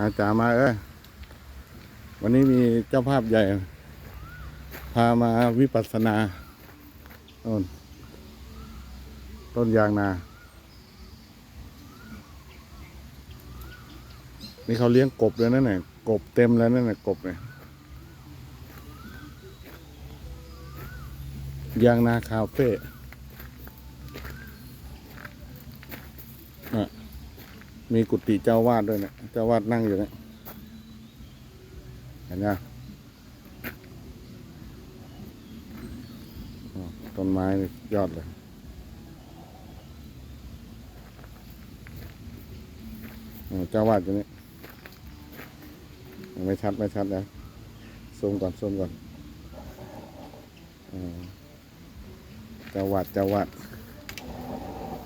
อาจารย์มาเอ้ยวันนี้มีเจ้าภาพใหญ่ พามาวิปัสสนาโน่นต้นยางนา นี่เขาเลี้ยงกบเลยนั่นน่ะกบเต็มแล้วนั่นน่ะกบเนี่ยยางนาคาเฟ่น่ะ มีกุฏิเจ้าวาดด้วยเนี่ยเจ้าวาดนั่งอยู่เนี่ยเห็นไหมอ๋อต้นไม้นี่ยอดเลยอ๋อเจ้าวาดอยู่นี่ยังไม่ชัดไม่ชัดนะซูมก่อนซูมก่อนอ๋อเจ้าวาดเจ้าวาด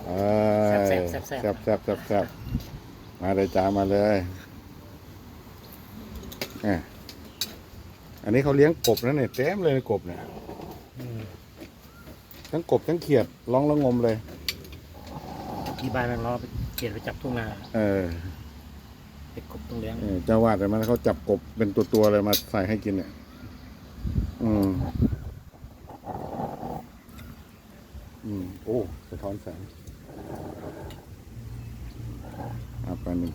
เอ้ยแซ่บแซ่บแซ่บแซ่บแซ่บแซ่บแซ่บ มาเลยจ้ามาเลยแหม่อันนี้เขาเลี้ยงกบนะเนี่ยเต็มเลยกบเนี่ยอืมทั้งกบทั้งเขียดร้องระงมเลยที่บ้านมันล้อไปเขียนไปจับทุ่งนาเออเป็ดกบต้องเลี้ยงเออเจ้าวาดแต่มันเขาจับกบเป็นตัวตัวๆเลยมาใส่ให้กินเนี่ย อืมอืมโอ้สะท้อนแสง பண்ணி